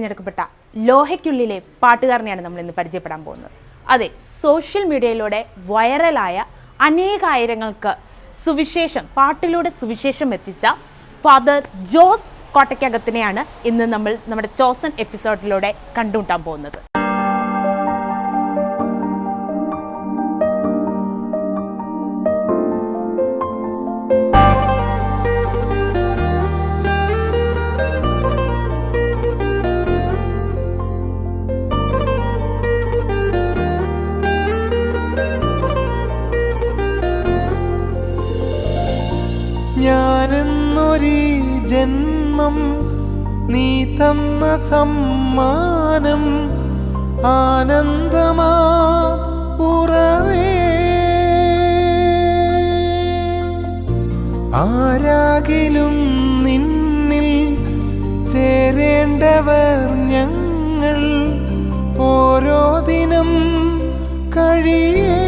തിരഞ്ഞെടുക്കപ്പെട്ട ലോഹയ്ക്കുള്ളിലെ പാട്ടുകാരനെയാണ് നമ്മൾ ഇന്ന് പരിചയപ്പെടാൻ പോകുന്നത്. അതെ സോഷ്യൽ മീഡിയയിലൂടെ വൈറലായ അനേകായിരങ്ങൾക്ക് സുവിശേഷം പാട്ടിലൂടെ സുവിശേഷം എത്തിച്ച ഫാദർ ജോസ് കോട്ടയ്ക്കകത്തിനെയാണ് ഇന്ന് നമ്മൾ നമ്മുടെ ചോസൻ എപ്പിസോഡിലൂടെ കണ്ടുമുട്ടാൻ പോകുന്നത്. ഞാനെന്നൊരു ജന്മം നീ തന്ന സമ്മാനം ആനന്ദമാ ഉറവേ. ആരാകിലും നിന്നിൽ ചേരേണ്ടവർ ഞങ്ങൾ ഓരോ ദിനം കഴിയേ.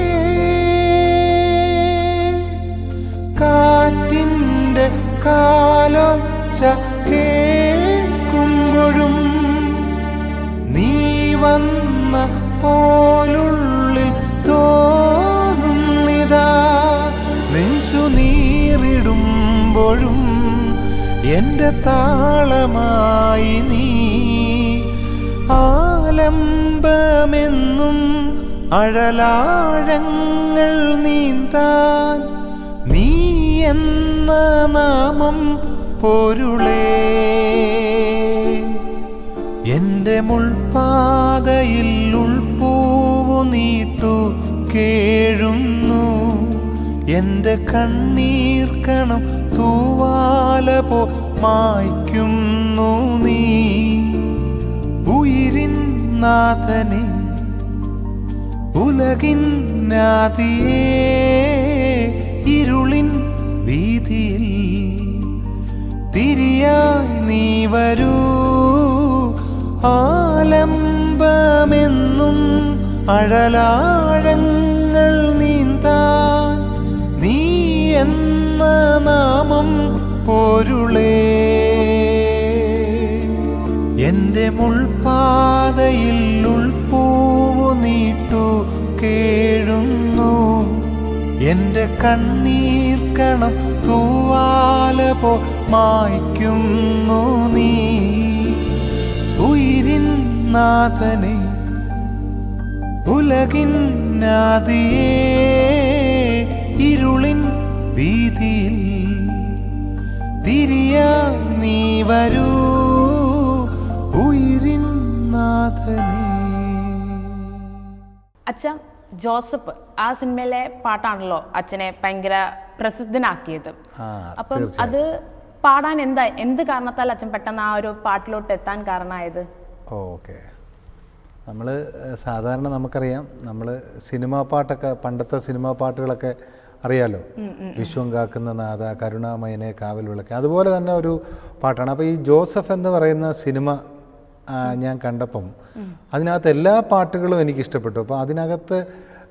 കാറ്റിന്റെ കാലൊച്ച കേൾക്കുമ്പോഴും നീ വന്ന പോലുള്ളിൽ തോന്നുന്നിതാ. നെഞ്ചു നീറിടുമ്പോഴും എന്റെ താളമായി നീ ആലംബമെന്നും അഴലാഴങ്ങൾ നീന്താൻ നീ എന്ന നാമം പൊരുളേ. എന്റെ മുൾപാതയിൽ ഉൾപ്പൂവു നീട്ടു കേഴുന്നു. എന്റെ കണ്ണീർ കണം തൂവാല പോ മായ്ക്കുന്നു നീ. ഉയിരിൻ നാഥനെ ഉലകിൻ നാഥിയേ ഇരുളിൻ വീതിയിൽ തിരിയായി നീ വരൂ. ആലംബമെന്നും അഴലാഴങ്ങൾ നീന്താൻ നീ എന്ന നാമം പൊരുളേ. എന്റെ മുൾപാതയിൽ ഉൾപ്പൂവു നീട്ടു കേഴുന്നു. എന്റെ കണ്ണീർ കണം തൂവാല പോ മായ്ക്കുന്നു നീ. ഉയിരിൻ നാഥനെ ഉലകിൻ നാദിയേ ഇരുളിൻ വീതിയിൽ തിരിയ നീ വരൂ. ഉയിരിൻ നാഥനെ. അച്ഛ ജോസഫ് ആ സിനിമയിലെ പാട്ടാണല്ലോ അച്ഛനെ ഭയങ്കര പ്രസിദ്ധനാക്കിയത്. അപ്പം അത് പാടാൻ എന്താ എന്ത് കാരണത്താൽ അച്ഛൻ പെട്ടെന്ന് ആ ഒരു പാട്ടിലോട്ട് എത്താൻ കാരണമായത്? ഓക്കെ. നമ്മൾ സാധാരണ നമുക്കറിയാം നമ്മൾ സിനിമാ പാട്ടൊക്കെ പണ്ടത്തെ സിനിമാ പാട്ടുകളൊക്കെ അറിയാലോ? വിശ്വം കാക്കുന്ന നാഥ കരുണാമയനെ കാവൽ വിളക്ക് അതുപോലെ തന്നെ ഒരു പാട്ടാണ്. അപ്പോൾ ഈ ജോസഫ് എന്ന് പറയുന്ന സിനിമ ഞാൻ കണ്ടപ്പം അതിനകത്ത് എല്ലാ പാട്ടുകളും എനിക്ക് ഇഷ്ടപ്പെട്ടു അപ്പോൾ അതിനകത്ത്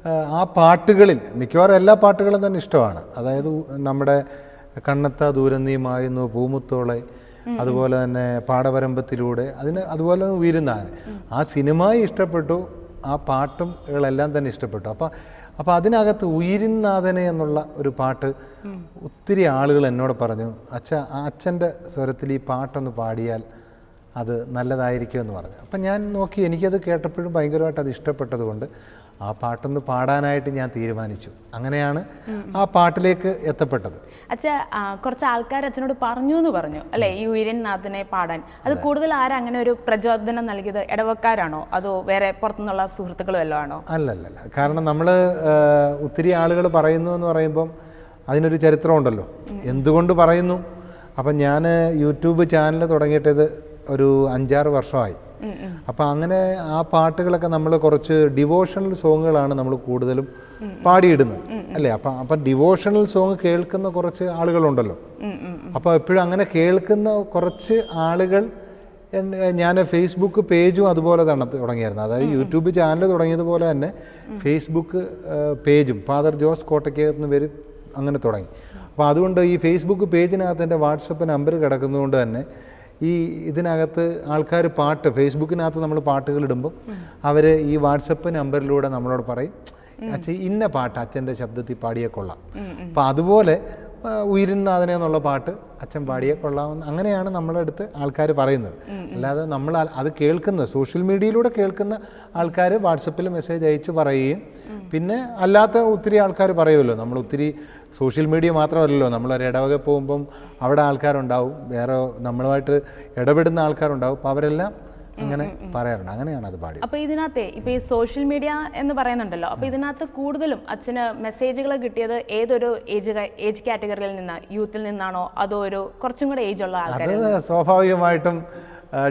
ആ, പാട്ടുകളിൽ മിക്കവാറും എല്ലാ പാട്ടുകളും തന്നെ ഇഷ്ടമാണ്. അതായത് നമ്മുടെ കണ്ണത്ത ദൂരം നീ മായുന്നു പൂമുത്തോളെ അതുപോലെ തന്നെ പാടവരമ്പത്തിലൂടെ അതിന് അതുപോലെ തന്നെ ഉയരുന്നാൻ. ആ സിനിമയും ഇഷ്ടപ്പെട്ടു ആ പാട്ടും എല്ലാം തന്നെ ഇഷ്ടപ്പെട്ടു. അപ്പം അപ്പം അതിനകത്ത് ഉയിരിനാഥനെ എന്നുള്ള ഒരു പാട്ട് ഒത്തിരി ആളുകൾ എന്നോട് പറഞ്ഞു അച്ഛ ആ അച്ഛന്റെ സ്വരത്തിൽ ഈ പാട്ടൊന്ന് പാടിയാൽ അത് നല്ലതായിരിക്കുമെന്ന് പറഞ്ഞു. അപ്പം ഞാൻ നോക്കി എനിക്കത് കേട്ടപ്പോഴും ഭയങ്കരമായിട്ട് അത് ഇഷ്ടപ്പെട്ടതുകൊണ്ട് ആ പാട്ടൊന്ന് പാടാനായിട്ട് ഞാൻ തീരുമാനിച്ചു. അങ്ങനെയാണ് ആ പാട്ടിലേക്ക് എത്തപ്പെട്ടത്. അച്ഛ കുറച്ച് ആൾക്കാർ അച്ഛനോട് പറഞ്ഞു എന്ന് പറഞ്ഞു. അല്ലെ? ഈ ഉയരൻ നാഥനെ പാടാൻ. അത് കൂടുതൽ ആരാ അങ്ങനെ ഒരു പ്രചോദനം നൽകിയത്? ഇടവക്കാരാണോ? അതോ വേറെ പുറത്തുനിന്നുള്ള സുഹൃത്തുക്കളോ എല്ലാം ആണോ? അല്ലല്ല കാരണം നമ്മൾ ഒത്തിരി ആളുകൾ പറയുന്നു എന്ന് പറയുമ്പം അതിനൊരു ചരിത്രമുണ്ടല്ലോ എന്തുകൊണ്ട് പറയുന്നു? അപ്പം ഞാൻ യൂട്യൂബ് ചാനൽ തുടങ്ങിയിട്ടത് ഒരു അഞ്ചാറ് വർഷമായി. അപ്പം അങ്ങനെ ആ പാട്ടുകളൊക്കെ നമ്മൾ കുറച്ച് ഡിവോഷണൽ സോങ്ങുകളാണ് നമ്മൾ കൂടുതലും പാടിയിടുന്നത്. അല്ലേ? അപ്പം അപ്പം ഡിവോഷണൽ സോങ് കേൾക്കുന്ന കുറച്ച് ആളുകളുണ്ടല്ലോ. അപ്പോൾ എപ്പോഴും അങ്ങനെ കേൾക്കുന്ന കുറച്ച് ആളുകൾ ഞാൻ ഫേസ്ബുക്ക് പേജും അതുപോലെ തന്നെ തുടങ്ങിയായിരുന്നു. അതായത് യൂട്യൂബ് ചാനൽ തുടങ്ങിയതുപോലെ തന്നെ ഫേസ്ബുക്ക് പേജും ഫാദർ ജോസ് കോട്ടയ്ക്കകത്ത് പേര് അങ്ങനെ തുടങ്ങി. അപ്പോൾ അതുകൊണ്ട് ഈ ഫേസ്ബുക്ക് പേജിനകത്ത് എന്റെ വാട്സപ്പ് നമ്പർ കിടക്കുന്നതുകൊണ്ട് തന്നെ ഈ ഇതിനകത്ത് ആൾക്കാർ പാട്ട് ഫേസ്ബുക്കിനകത്ത് നമ്മൾ പാട്ടുകൾ ഇടുമ്പോൾ അവർ ഈ വാട്സപ്പ് നമ്പറിലൂടെ നമ്മളോട് പറയും അച്ഛൻ ഇന്ന പാട്ട് അച്ഛന്റെ ശബ്ദത്തിൽ പാടിയേക്കൊള്ളാം അപ്പം അതുപോലെ ഉയരുന്നാഥനെ എന്നുള്ള പാട്ട് അച്ഛൻ പാടിയേ കൊള്ളാമെന്ന് അങ്ങനെയാണ് നമ്മുടെ അടുത്ത് ആൾക്കാർ പറയുന്നത്. അല്ലാതെ നമ്മൾ അത് കേൾക്കുന്ന സോഷ്യൽ മീഡിയയിലൂടെ കേൾക്കുന്ന ആൾക്കാർ വാട്സപ്പിൽ മെസ്സേജ് അയച്ച് പറയുകയും പിന്നെ അല്ലാത്ത ഒത്തിരി ആൾക്കാർ പറയുമല്ലോ നമ്മൾ ഒത്തിരി സോഷ്യൽ മീഡിയ മാത്രമല്ലല്ലോ നമ്മളൊരു ഇടവക പോകുമ്പം അവിടെ ആൾക്കാരുണ്ടാവും വേറെ നമ്മളുമായിട്ട് ഇടപെടുന്ന ആൾക്കാരുണ്ടാവും. അപ്പോൾ അവരെല്ലാം അങ്ങനെ പറയാറുണ്ട്. അങ്ങനെയാണ് അത് പാടി അപ്പൊ ഇതിനകത്തെ ഇപ്പൊ ഈ സോഷ്യൽ മീഡിയ എന്ന് പറയുന്നുണ്ടല്ലോ. അപ്പൊ ഇതിനകത്ത് കൂടുതലും അച്ഛന് മെസ്സേജുകൾ കിട്ടിയത് ഏതൊരു ഏജ് ഏജ് കാറ്റഗറിയിൽ നിന്ന്? യൂത്തിൽ നിന്നാണോ? അതോ ഒരു കുറച്ചും കൂടെ ഏജ് ഉള്ള ആൾക്കാർ അത് സ്വാഭാവികമായിട്ടും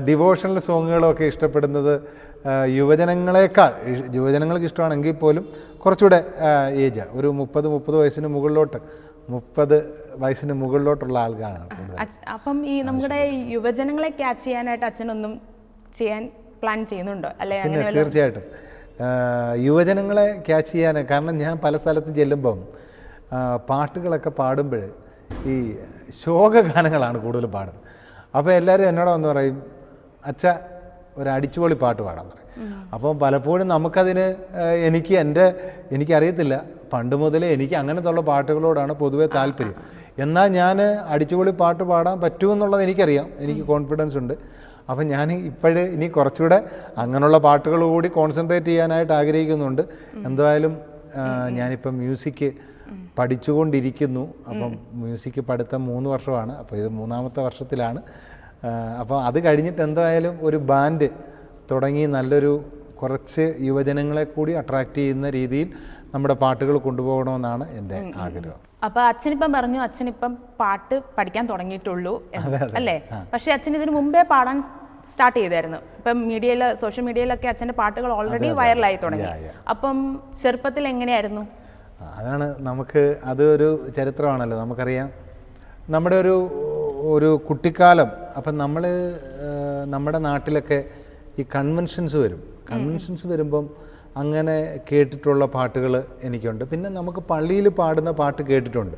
ഡിവോഷണൽ സോങ്ങുകളൊക്കെ ഇഷ്ടപ്പെടുന്നത് യുവജനങ്ങളെക്കാൾ യുവജനങ്ങൾക്ക് ഇഷ്ടമാണെങ്കിൽ പോലും കുറച്ചുകൂടെ ഏജ് ഒരു മുപ്പത് മുപ്പത് വയസ്സിന് മുകളിലോട്ട് മുപ്പത് വയസ്സിന് മുകളിലോട്ടുള്ള ആൾക്കാരാണ് അപ്പം ഈ നമ്മുടെ യുവജനങ്ങളെ ക്യാച്ച് ചെയ്യാനായിട്ട് അച്ഛനൊന്നും ചെയ്യാൻ പ്ലാൻ ചെയ്യുന്നുണ്ടോ? അല്ലെ പിന്നെ തീർച്ചയായിട്ടും. യുവജനങ്ങളെ ക്യാച്ച് ചെയ്യാൻ കാരണം ഞാൻ പല സ്ഥലത്തും ചെല്ലുമ്പം പാട്ടുകളൊക്കെ പാടുമ്പോൾ ഈ ശോകഗാനങ്ങളാണ് കൂടുതൽ പാടുന്നത്. അപ്പോൾ എല്ലാവരും എന്നോട് വന്ന് പറയും അച്ഛ ഒരു അടിച്ചുപൊളി പാട്ട് പാടാൻ പറയും അപ്പം പലപ്പോഴും നമുക്കതിന് എനിക്ക് എന്റെ എനിക്കറിയത്തില്ല. പണ്ട് മുതലേ എനിക്ക് അങ്ങനത്തുള്ള പാട്ടുകളോടാണ് പൊതുവേ താല്പര്യം. എന്നാൽ ഞാൻ അടിച്ചുപൊളി പാട്ട് പാടാൻ പറ്റുമെന്നുള്ളത് എനിക്കറിയാം. എനിക്ക് കോൺഫിഡൻസ് ഉണ്ട്. അപ്പം ഞാൻ ഇപ്പോഴേ ഇനി കുറച്ചുകൂടെ അങ്ങനെയുള്ള പാട്ടുകൾ കൂടി കോൺസെൻട്രേറ്റ് ചെയ്യാനായിട്ട് ആഗ്രഹിക്കുന്നുണ്ട്. എന്തായാലും ഞാനിപ്പം മ്യൂസിക് പഠിച്ചുകൊണ്ടിരിക്കുന്നു. അപ്പം മ്യൂസിക് പഠിത്തം മൂന്ന് വർഷമാണ്. അപ്പോൾ ഇത് മൂന്നാമത്തെ വർഷത്തിലാണ്. അപ്പം അപ്പോൾ അത് കഴിഞ്ഞിട്ട് എന്തായാലും ഒരു ബാൻഡ് തുടങ്ങി നല്ലൊരു കുറച്ച് യുവജനങ്ങളെ കൂടി അട്രാക്റ്റ് ചെയ്യുന്ന രീതിയിൽ നമ്മുടെ പാട്ടുകൾ കൊണ്ടുപോകണമെന്നാണ് എന്റെ ആഗ്രഹം. അപ്പൊ അച്ഛനിപ്പം പറഞ്ഞു അച്ഛനിപ്പം പാട്ട് പഠിക്കാൻ തുടങ്ങിയിട്ടുള്ളൂ അല്ലേ? പക്ഷെ അച്ഛൻ ഇതിനു മുമ്പേ പാടാൻ സ്റ്റാർട്ട് ചെയ്തായിരുന്നു. ഇപ്പം മീഡിയയിൽ സോഷ്യൽ മീഡിയയിലൊക്കെ അച്ഛന്റെ പാട്ടുകൾ ഓൾറെഡി വൈറലായി തുടങ്ങി. അപ്പം ചെറുപ്പത്തിൽ എങ്ങനെയായിരുന്നു? അതാണ് നമുക്ക് അത് ഒരു ചരിത്രമാണല്ലോ. നമുക്കറിയാം നമ്മുടെ ഒരു ഒരു കുട്ടിക്കാലം അപ്പം നമ്മൾ നമ്മുടെ നാട്ടിലൊക്കെ ഈ കൺവെൻഷൻസ് വരും. കൺവെൻഷൻസ് വരുമ്പം അങ്ങനെ കേട്ടിട്ടുള്ള പാട്ടുകൾ എനിക്കുണ്ട്. പിന്നെ നമുക്ക് പള്ളിയിൽ പാടുന്ന പാട്ട് കേട്ടിട്ടുണ്ട്.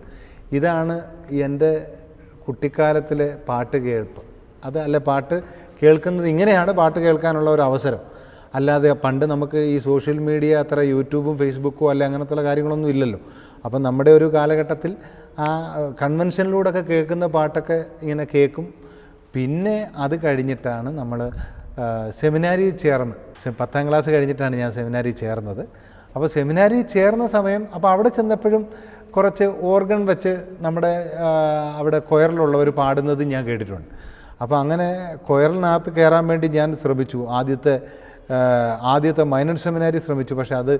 ഇതാണ് എന്റെ കുട്ടിക്കാലത്തിലെ പാട്ട് കേൾപ്പ്. അത് അല്ല പാട്ട് കേൾക്കുന്നത് ഇങ്ങനെയാണ് പാട്ട് കേൾക്കാനുള്ള ഒരു അവസരം. അല്ലാതെ പണ്ട് നമുക്ക് ഈ സോഷ്യൽ മീഡിയ അത്ര യൂട്യൂബും ഫേസ്ബുക്കും അല്ല അങ്ങനത്തെ കാര്യങ്ങളൊന്നും ഇല്ലല്ലോ. അപ്പം നമ്മുടെ ഒരു കാലഘട്ടത്തിൽ ആ കൺവെൻഷനിലൂടെയൊക്കെ കേൾക്കുന്ന പാട്ടൊക്കെ ഇങ്ങനെ കേൾക്കും. പിന്നെ അത് കഴിഞ്ഞിട്ടാണ് നമ്മൾ സെമിനാരി ചേർന്ന് പത്താം ക്ലാസ് കഴിഞ്ഞിട്ടാണ് ഞാൻ സെമിനാരി ചേർന്നത്. അപ്പോൾ സെമിനാരി ചേർന്ന സമയം അപ്പോൾ അവിടെ ചെന്നപ്പോഴും കുറച്ച് ഓർഗൺ വെച്ച് നമ്മുടെ അവിടെ കൊയറിലുള്ളവർ പാടുന്നത് ഞാൻ കേട്ടിട്ടുണ്ട്. അപ്പോൾ അങ്ങനെ കൊയറിനകത്ത് കയറാൻ വേണ്ടി ഞാൻ ശ്രമിച്ചു. ആദ്യത്തെ ആദ്യത്തെ മൈനർ സെമിനാരി ശ്രമിച്ചു. പക്ഷെ അത്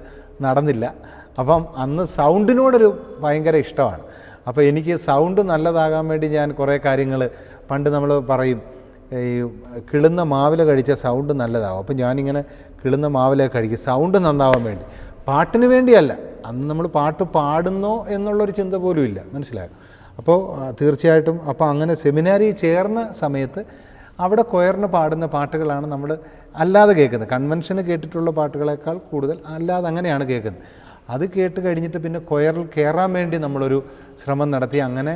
നടന്നില്ല. അപ്പം അന്ന് സൗണ്ടിനോടൊരു ഭയങ്കര ഇഷ്ടമാണ്. അപ്പോൾ എനിക്ക് സൗണ്ട് നല്ലതാകാൻ വേണ്ടി ഞാൻ കുറേ കാര്യങ്ങൾ പണ്ട് നമ്മൾ പറയും. ഈ കിളുന്ന മാവില കഴിച്ച സൗണ്ട് നല്ലതാവും. അപ്പം ഞാനിങ്ങനെ കിളുന്ന മാവില കഴിക്കും. സൗണ്ട് നന്നാവാൻ വേണ്ടി. പാട്ടിന് വേണ്ടിയല്ല. അന്ന് നമ്മൾ പാട്ട് പാടുന്നോ എന്നുള്ളൊരു ചിന്ത പോലും ഇല്ല. മനസ്സിലായോ? അപ്പോൾ തീർച്ചയായിട്ടും അപ്പോൾ അങ്ങനെ സെമിനാരി ചേർന്ന സമയത്ത് അവിടെ കൊയറിന് പാടുന്ന പാട്ടുകളാണ് നമ്മൾ അല്ലാതെ കേൾക്കുന്നത്. കൺവെൻഷന് കേട്ടിട്ടുള്ള പാട്ടുകളേക്കാൾ കൂടുതൽ അല്ലാതെ അങ്ങനെയാണ് കേൾക്കുന്നത്. അത് കേട്ട് കഴിഞ്ഞിട്ട് പിന്നെ കൊയറിൽ കയറാൻ വേണ്ടി നമ്മളൊരു ശ്രമം നടത്തി. അങ്ങനെ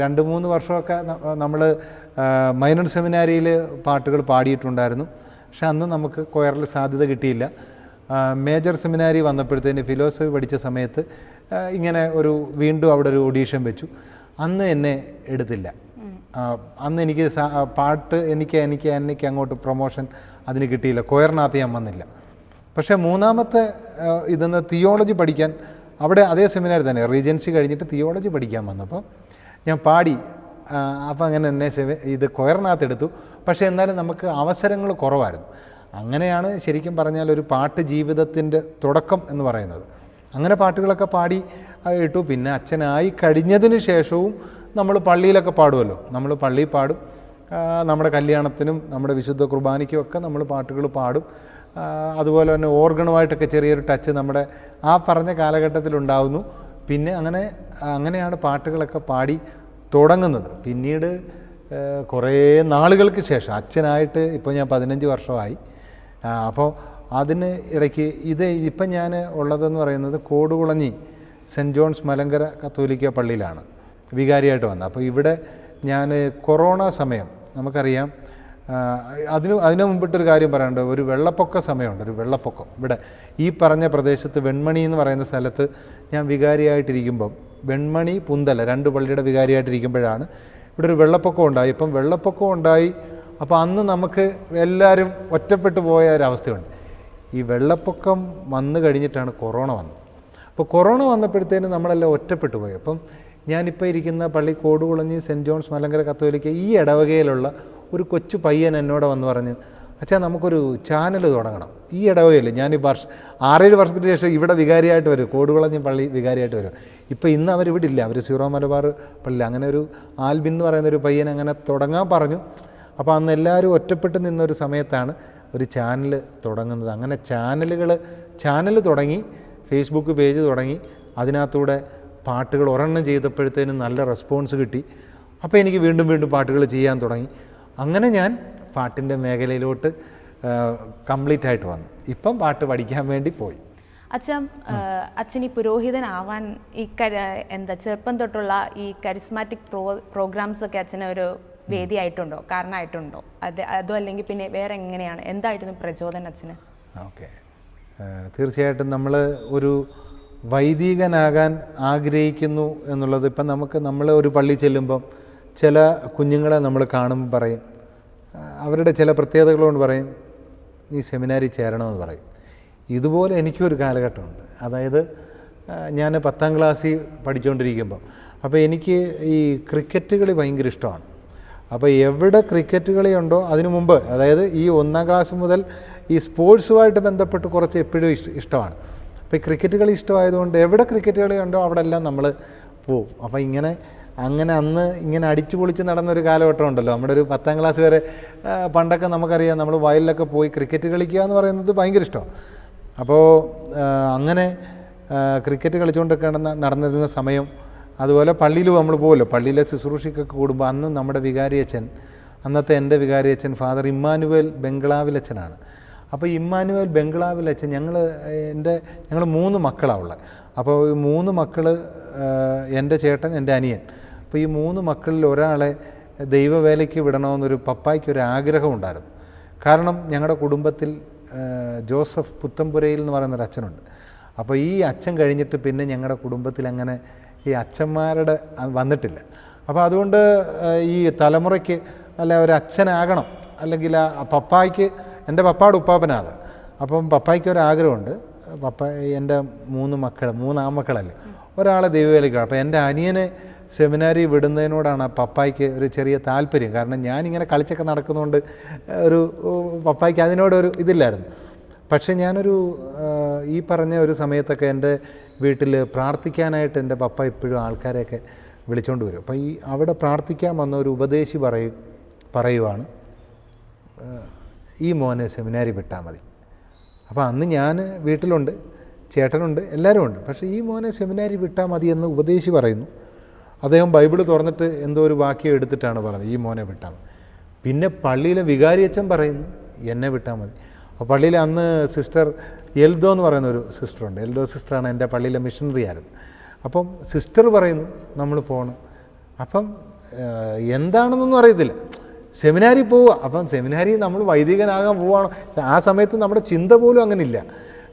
രണ്ട് മൂന്ന് വർഷമൊക്കെ നമ്മൾ മൈനർ സെമിനാരിയിൽ പാട്ടുകൾ പാടിയിട്ടുണ്ടായിരുന്നു. പക്ഷെ അന്ന് നമുക്ക് കൊയറിൽ സാധ്യത കിട്ടിയില്ല. മേജർ സെമിനാരി വന്നപ്പോഴത്തേന് ഫിലോസഫി പഠിച്ച സമയത്ത് ഇങ്ങനെ ഒരു വീണ്ടും അവിടെ ഒരു ഓഡീഷൻ വെച്ചു. അന്ന് എന്നെ എടുത്തില്ല. അന്ന് എനിക്ക് പാട്ട് എനിക്ക് എനിക്ക് എനിക്ക് അങ്ങോട്ട് പ്രൊമോഷൻ അതിന് കിട്ടിയില്ല. കൊയറിനകത്ത് ഞാൻ വന്നില്ല. പക്ഷേ മൂന്നാമത്തെ ഇതെന്ന് തിയോളജി പഠിക്കാൻ അവിടെ അതേ സെമിനാർ തന്നെ റീജൻസി കഴിഞ്ഞിട്ട് തിയോളജി പഠിക്കാൻ വന്നപ്പോൾ ഞാൻ പാടി. അപ്പോൾ അങ്ങനെ എന്നെ ഇത് കൊയറിനകത്ത് എടുത്തു പക്ഷേ എന്നാലും നമുക്ക് അവസരങ്ങൾ കുറവായിരുന്നു. അങ്ങനെയാണ് ശരിക്കും പറഞ്ഞാൽ ഒരു പാട്ട് ജീവിതത്തിന്റെ തുടക്കം എന്ന് പറയുന്നത്. അങ്ങനെ പാട്ടുകളൊക്കെ പാടി ഇട്ടു. പിന്നെ അച്ഛനായി കഴിഞ്ഞതിന് ശേഷവും നമ്മൾ പള്ളിയിലൊക്കെ പാടുമല്ലോ. നമ്മൾ പള്ളിയിൽ പാടും. നമ്മുടെ കല്യാണത്തിനും നമ്മുടെ വിശുദ്ധ കുർബാനയ്ക്കും ഒക്കെ നമ്മൾ പാട്ടുകൾ പാടും. അതുപോലെ തന്നെ ഓർഗണുമായിട്ടൊക്കെ ചെറിയൊരു ടച്ച് നമ്മുടെ ആ പറഞ്ഞ കാലഘട്ടത്തിലുണ്ടാവുന്നു. പിന്നെ അങ്ങനെ അങ്ങനെയാണ് പാട്ടുകളൊക്കെ പാടി തുടങ്ങുന്നത്. പിന്നീട് കുറേ നാളുകൾക്ക് ശേഷം അച്ഛനായിട്ട് ഇപ്പോൾ ഞാൻ പതിനഞ്ച് വർഷമായി. അപ്പോൾ അതിന് ഇടയ്ക്ക് ഇത് ഇപ്പം ഞാൻ ഉള്ളതെന്ന് പറയുന്നത് കോടുകുളഞ്ഞി സെന്റ് ജോൺസ് മലങ്കര കത്തോലിക്ക പള്ളിയിലാണ് വികാരിയായിട്ട് വന്നത്. അപ്പോൾ ഇവിടെ ഞാൻ കൊറോണ സമയം നമുക്കറിയാം അതിന് അതിനു മുമ്പിട്ടൊരു കാര്യം പറയാനുണ്ട്. ഒരു വെള്ളപ്പൊക്ക സമയമുണ്ട് ഒരു വെള്ളപ്പൊക്കം. ഇവിടെ ഈ പറഞ്ഞ പ്രദേശത്ത് വെൺമണി എന്ന് പറയുന്ന സ്ഥലത്ത് ഞാൻ വികാരിയായിട്ടിരിക്കുമ്പം വെൺമണി പുന്തല രണ്ട് പള്ളിയുടെ വികാരിയായിട്ടിരിക്കുമ്പോഴാണ് ഇവിടെ ഒരു വെള്ളപ്പൊക്കം ഉണ്ടായി. ഇപ്പം വെള്ളപ്പൊക്കം ഉണ്ടായി. അപ്പോൾ അന്ന് നമുക്ക് എല്ലാവരും ഒറ്റപ്പെട്ടു പോയ ഒരവസ്ഥയുണ്ട് ഈ വെള്ളപ്പൊക്കം വന്നു കഴിഞ്ഞിട്ടാണ് കൊറോണ വന്നത്. അപ്പോൾ കൊറോണ വന്നപ്പോഴത്തേന് നമ്മളെല്ലാം ഒറ്റപ്പെട്ടു പോയി. അപ്പം ഞാനിപ്പോൾ ഇരിക്കുന്ന പള്ളി കോടുകുളഞ്ഞി സെന്റ് ജോൺസ് മലങ്കര കത്തോലിക്ക ഈ ഇടവകയിലുള്ള ഒരു കൊച്ചു പയ്യൻ എന്നോട് വന്ന് പറഞ്ഞ് അച്ഛാ നമുക്കൊരു ചാനൽ തുടങ്ങണം. ഈ ഇടവകയിൽ ഞാൻ ഈ വർഷം ആറേഴ് വർഷത്തിന് ശേഷം ഇവിടെ വികാരിയായിട്ട് വരും. കോടുകുളഞ്ഞ പള്ളി വികാരിയായിട്ട് വരും. ഇപ്പോൾ ഇന്ന് അവർ ഇവിടെ ഇല്ല. അവർ സീറോ മലബാർ പള്ളി അങ്ങനെ ഒരു ആൽബിൻ എന്ന് പറയുന്ന ഒരു പയ്യൻ അങ്ങനെ തുടങ്ങാൻ പറഞ്ഞു. അപ്പോൾ അന്ന് എല്ലാവരും ഒറ്റപ്പെട്ട് നിന്നൊരു സമയത്താണ് ഒരു ചാനൽ തുടങ്ങുന്നത്. അങ്ങനെ ചാനലുകൾ ചാനൽ തുടങ്ങി. ഫേസ്ബുക്ക് പേജ് തുടങ്ങി. അതിനകത്തൂടെ പാട്ടുകൾ ഒരെണ്ണം ചെയ്തപ്പോഴത്തേനും നല്ല റെസ്പോൺസ് കിട്ടി. അപ്പോൾ എനിക്ക് വീണ്ടും വീണ്ടും പാട്ടുകൾ ചെയ്യാൻ തുടങ്ങി. അങ്ങനെ ഞാൻ പാട്ടിന്റെ മേഖലയിലോട്ട് കംപ്ലീറ്റ് ആയിട്ട് വന്നു. ഇപ്പം പാട്ട് പഠിക്കാൻ വേണ്ടി പോയി. അച്ഛൻ അച്ഛൻ ഈ പുരോഹിതനാവാൻ ഈ എന്താ ചെറുപ്പം തൊട്ടുള്ള ഈ കരിസ്മാറ്റിക് പ്രോ പ്രോഗ്രാംസ് ഒക്കെ അച്ഛന് ഒരു വേദിയായിട്ടുണ്ടോ? കാരണമായിട്ടുണ്ടോ? അത് അതോ അല്ലെങ്കിൽ പിന്നെ വേറെ എങ്ങനെയാണ്? എന്തായിരുന്നു പ്രചോദനം അച്ഛന്? ഓക്കെ. തീർച്ചയായിട്ടും നമ്മൾ ഒരു വൈദികനാകാൻ ആഗ്രഹിക്കുന്നു എന്നുള്ളത് ഇപ്പം നമുക്ക് നമ്മൾ ഒരു പള്ളി ചെല്ലുമ്പം ചില കുഞ്ഞുങ്ങളെ നമ്മൾ കാണുമ്പോൾ പറയും. അവരുടെ ചില പ്രത്യേകതകളോട് പറയും നീ സെമിനാരി ചേരണമെന്ന് പറയും. ഇതുപോലെ എനിക്കൊരു കാലഘട്ടമുണ്ട്. അതായത് ഞാൻ പത്താം ക്ലാസ്സിൽ പഠിച്ചുകൊണ്ടിരിക്കുമ്പം അപ്പോൾ എനിക്ക് ഈ ക്രിക്കറ്റ് കളി ഭയങ്കര ഇഷ്ടമാണ്. അപ്പോൾ എവിടെ ക്രിക്കറ്റ് കളിയുണ്ടോ അതിനു മുമ്പ് അതായത് ഈ ഒന്നാം ക്ലാസ് മുതൽ ഈ സ്പോർട്സുമായിട്ട് ബന്ധപ്പെട്ട് കുറച്ച് എപ്പോഴും ഇഷ്ട ഇഷ്ടമാണ്. അപ്പോൾ ഈ ക്രിക്കറ്റ് കളി ഇഷ്ടമായതുകൊണ്ട് എവിടെ ക്രിക്കറ്റ് കളി ഉണ്ടോ അവിടെ എല്ലാം നമ്മൾ പോവും. അപ്പോൾ ഇങ്ങനെ അങ്ങനെ അന്ന് ഇങ്ങനെ അടിച്ചു പൊളിച്ച് നടന്നൊരു കാലഘട്ടം ഉണ്ടല്ലോ. നമ്മുടെ ഒരു പത്താം ക്ലാസ് വരെ പണ്ടൊക്കെ നമുക്കറിയാം നമ്മൾ വയലിലൊക്കെ പോയി ക്രിക്കറ്റ് കളിക്കുക എന്ന് പറയുന്നത് ഭയങ്കര ഇഷ്ടമാണ് അപ്പോൾ അങ്ങനെ ക്രിക്കറ്റ് കളിച്ചുകൊണ്ടൊക്കെ നടന്ന നടന്നിരുന്ന സമയം അതുപോലെ പള്ളിയിൽ നമ്മൾ പോകുമല്ലോ പള്ളിയിലെ ശുശ്രൂഷയ്ക്കൊക്കെ കൂടുമ്പോൾ അന്ന് നമ്മുടെ വികാരി വികാരിയച്ഛൻ അന്നത്തെ എന്റെ വികാരി വികാരിയച്ഛൻ ഫാദർ ഇമ്മാനുവേൽ ബംഗ്ലാവിലച്ഛനാണ്. അപ്പോൾ ഇമ്മാനുവേൽ ബംഗ്ലാവിലച്ഛൻ ഞങ്ങൾ എന്റെ ഞങ്ങൾ മൂന്ന് മക്കളാണ് ഉള്ളത് അപ്പോൾ മൂന്ന് മക്കൾ എന്റെ ചേട്ടൻ എന്റെ അനിയൻ. അപ്പോൾ ഈ മൂന്ന് മക്കളിൽ ഒരാളെ ദൈവവേലയ്ക്ക് വിടണമെന്നൊരു പപ്പായ്ക്കൊരു ആഗ്രഹമുണ്ടായിരുന്നു കാരണം ഞങ്ങളുടെ കുടുംബത്തിൽ ജോസഫ് പുത്തമ്പുരയിൽ എന്ന് പറയുന്നൊരു അച്ഛനുണ്ട്. അപ്പോൾ ഈ അച്ഛൻ കഴിഞ്ഞിട്ട് പിന്നെ ഞങ്ങളുടെ കുടുംബത്തിൽ അങ്ങനെ ഈ അച്ഛന്മാരുടെ വന്നിട്ടില്ല. അപ്പോൾ അതുകൊണ്ട് ഈ തലമുറയ്ക്ക് അല്ല ഒരു അച്ഛനാകണം അല്ലെങ്കിൽ ആ പപ്പായ്ക്ക് എന്റെ പപ്പായുടെ ഉപ്പാപ്പനാണ് അപ്പം പപ്പായ്ക്ക് ഒരാഗ്രഹമുണ്ട് പപ്പ എന്റെ മൂന്ന് മക്കൾ മൂന്ന് ആമക്കളല്ലേ ഒരാളെ ദൈവവേലയ്ക്ക് അപ്പോൾ എന്റെ അനിയനെ സെമിനാരി വിടുന്നതിനോടാണ് പപ്പായ്ക്ക് ഒരു ചെറിയ താല്പര്യം. കാരണം ഞാനിങ്ങനെ കളിച്ചൊക്കെ നടക്കുന്നതുകൊണ്ട് ഒരു പപ്പായ്ക്ക് അതിനോടൊരു ഇതില്ലായിരുന്നു. പക്ഷേ ഞാനൊരു ഈ പറഞ്ഞ ഒരു സമയത്തൊക്കെ എന്റെ വീട്ടിൽ പ്രാർത്ഥിക്കാനായിട്ട് എന്റെ പപ്പ ഇപ്പോഴും ആൾക്കാരെയൊക്കെ വിളിച്ചുകൊണ്ട് വരും. അപ്പോൾ ഈ അവിടെ പ്രാർത്ഥിക്കാൻ വന്ന ഒരു ഉപദേശി പറയും പറയുവാണ് ഈ മോനെ സെമിനാരി വിട്ടാൽ മതി. അപ്പോൾ അന്ന് ഞാൻ വീട്ടിലുണ്ട് ചേട്ടനുണ്ട് എല്ലാവരും ഉണ്ട് പക്ഷേ ഈ മോനെ സെമിനാരി വിട്ടാൽ മതി എന്ന് ഉപദേശി പറയുന്നു. അദ്ദേഹം ബൈബിൾ തുറന്നിട്ട് എന്തോ ഒരു വാക്യം എടുത്തിട്ടാണ് പറഞ്ഞത് ഈ മോനെ വിട്ടാൽ പിന്നെ പള്ളിയിലെ വികാരിയച്ഛൻ പറയുന്നു എന്നെ വിട്ടാൽ മതി. അപ്പോൾ പള്ളിയിലെ അന്ന് സിസ്റ്റർ എൽദോ എന്ന് പറയുന്ന ഒരു സിസ്റ്ററുണ്ട്. എൽദോ സിസ്റ്ററാണ് എന്റെ പള്ളിയിലെ മിഷണറി ആയിരുന്നു അപ്പം സിസ്റ്റർ പറയുന്നു നമ്മൾ പോകണം അപ്പം എന്താണെന്നൊന്നും അറിയത്തില്ല. സെമിനാരി പോവുക. അപ്പം സെമിനാരി നമ്മൾ വൈദികനാകാൻ പോവാണ്. ആ സമയത്ത് നമ്മുടെ ചിന്ത പോലും അങ്ങനെ ഇല്ല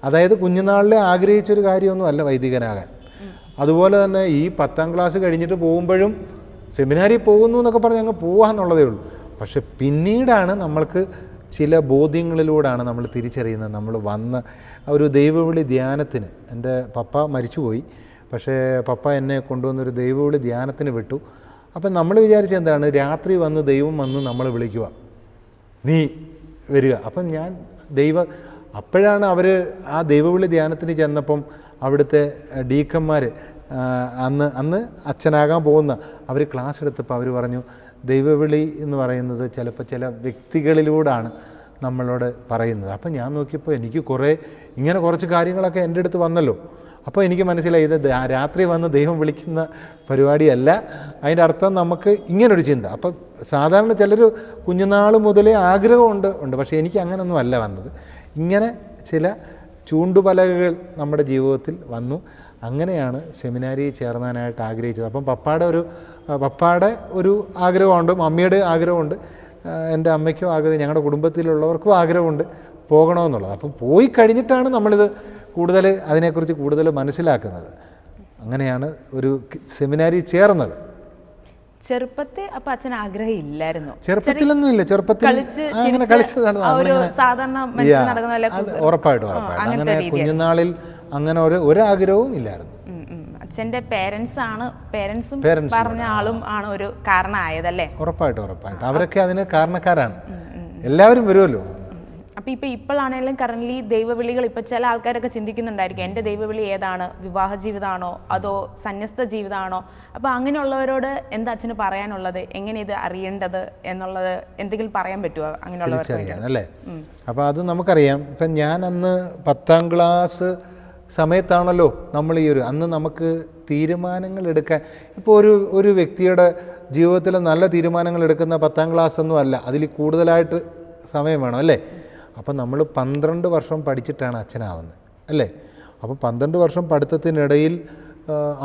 അതായത് കുഞ്ഞുനാളിലെ ആഗ്രഹിച്ചൊരു കാര്യമൊന്നും അല്ല വൈദികനാകാൻ. അതുപോലെ തന്നെ ഈ പത്താം ക്ലാസ് കഴിഞ്ഞിട്ട് പോകുമ്പോഴും സെമിനാരി പോകുന്നു എന്നൊക്കെ പറഞ്ഞ് അങ്ങ് പോകാന്നുള്ളതേ ഉള്ളൂ. പക്ഷെ പിന്നീടാണ് നമ്മൾക്ക് ചില ബോധ്യങ്ങളിലൂടെയാണ് നമ്മൾ തിരിച്ചറിയുന്നത്. നമ്മൾ വന്ന ഒരു ദൈവവിളി ധ്യാനത്തിന്. എന്റെ പപ്പ മരിച്ചുപോയി. പക്ഷേ പപ്പ എന്നെ കൊണ്ടുവന്നൊരു ദൈവവിളി ധ്യാനത്തിന് വിട്ടു. അപ്പം നമ്മൾ വിചാരിച്ച എന്താണ്? രാത്രി വന്ന് ദൈവം വന്ന് നമ്മൾ വിളിക്കുക. നീ വരിക. അപ്പം ഞാൻ ദൈവ അപ്പോഴാണ് അവർ ആ ദൈവവിളി ധ്യാനത്തിന് ചെന്നപ്പം അവിടുത്തെ ഡീക്കന്മാർ അന്ന് അന്ന് അച്ഛനാകാൻ പോകുന്ന അവർ ക്ലാസ് എടുത്തപ്പോൾ അവർ പറഞ്ഞു ദൈവവിളി എന്ന് പറയുന്നത് ചിലപ്പോൾ ചില വ്യക്തികളിലൂടാണ് നമ്മളോട് പറയുന്നത്. അപ്പം ഞാൻ നോക്കിയപ്പോൾ എനിക്ക് കുറേ ഇങ്ങനെ കുറച്ച് കാര്യങ്ങളൊക്കെ എന്റെ അടുത്ത് വന്നല്ലോ. അപ്പോൾ എനിക്ക് മനസ്സിലായി ഇത് രാത്രി വന്ന് ദൈവം വിളിക്കുന്ന പരിപാടിയല്ല. അതിന്റെ അർത്ഥം നമുക്ക് ഇങ്ങനൊരു ചിന്ത. അപ്പം സാധാരണ ചിലർ കുഞ്ഞുനാൾ മുതലേ ആഗ്രഹമുണ്ട് ഉണ്ട്. പക്ഷേ എനിക്ക് അങ്ങനൊന്നും അല്ല വന്നത്. ഇങ്ങനെ ചില ചൂണ്ടുപലകകൾ നമ്മുടെ ജീവിതത്തിൽ വന്നു. അങ്ങനെയാണ് സെമിനാരി ചേർന്നാനായിട്ട് ആഗ്രഹിച്ചത്. അപ്പം പപ്പായുടെ ഒരു പപ്പാടെ ഒരു ആഗ്രഹമുണ്ട് മമ്മിയുടെ ആഗ്രഹമുണ്ട് എന്റെ അമ്മയ്ക്കും ആഗ്രഹം ഞങ്ങളുടെ കുടുംബത്തിലുള്ളവർക്കും ആഗ്രഹമുണ്ട് പോകണമെന്നുള്ളത്. അപ്പം പോയി കഴിഞ്ഞിട്ടാണ് നമ്മളിത് കൂടുതൽ അതിനെക്കുറിച്ച് കൂടുതൽ മനസ്സിലാക്കുന്നത്. അങ്ങനെയാണ് ഒരു സെമിനാരി ചേർന്നത്. ചെറുപ്പത്തെ അപ്പൊ അച്ഛൻ ആഗ്രഹം ഇല്ലായിരുന്നു ചെറുപ്പത്തിലൊന്നും ഇല്ല ചെറുപ്പത്തിൽ അങ്ങനെ കളിച്ചതാണ് സാധാരണ നടക്കുന്ന ഉറപ്പായിട്ടും അങ്ങനെ കുഞ്ഞുനാളിൽ അങ്ങനെ ഒരു ഒരാഗ്രഹവും ഇല്ലായിരുന്നു. അച്ഛന്റെ പേരൻസ് ആണ് പേരൻസും പറഞ്ഞ ആളും ആണ് ഒരു കാരണമായതല്ലേ? ഉറപ്പായിട്ടും ഉറപ്പായിട്ടും. അവരൊക്കെ അതിന് കാരണക്കാരാണ്. എല്ലാവരും വരുമല്ലോ. അപ്പൊ ഇപ്പോൾ ഇപ്പോഴാണെങ്കിലും കറന്റ്ലി ദൈവവിളികൾ ഇപ്പോൾ ചില ആൾക്കാരൊക്കെ ചിന്തിക്കുന്നുണ്ടായിരിക്കും എന്റെ ദൈവവിളി ഏതാണ്? വിവാഹ ജീവിതമാണോ? അതോ സന്യസ്ത ജീവിതമാണോ? അപ്പോൾ അങ്ങനെയുള്ളവരോട് എന്താ അച്ഛന് പറയാനുള്ളത്? എങ്ങനെ ഇത് അറിയേണ്ടത് എന്നുള്ളത് എന്തെങ്കിലും പറയാൻ പറ്റുമോ അങ്ങനെയുള്ളവർക്ക് അല്ലേ? അപ്പോൾ അത് നമുക്കറിയാം. ഇപ്പം ഞാൻ അന്ന് പത്താം ക്ലാസ് സമയത്താണല്ലോ നമ്മൾ ഈ ഒരു അന്ന് നമുക്ക് തീരുമാനങ്ങൾ എടുക്കാൻ ഇപ്പോൾ ഒരു ഒരു വ്യക്തിയുടെ ജീവിതത്തിൽ നല്ല തീരുമാനങ്ങൾ എടുക്കുന്ന പത്താം ക്ലാസ് ഒന്നും അല്ല. അതിൽ കൂടുതലായിട്ട് സമയം വേണം അല്ലേ? അപ്പം നമ്മൾ പന്ത്രണ്ട് വർഷം പഠിച്ചിട്ടാണ് അച്ഛനാവുന്നത് അല്ലേ? അപ്പോൾ പന്ത്രണ്ട് വർഷം പഠിത്തത്തിനിടയിൽ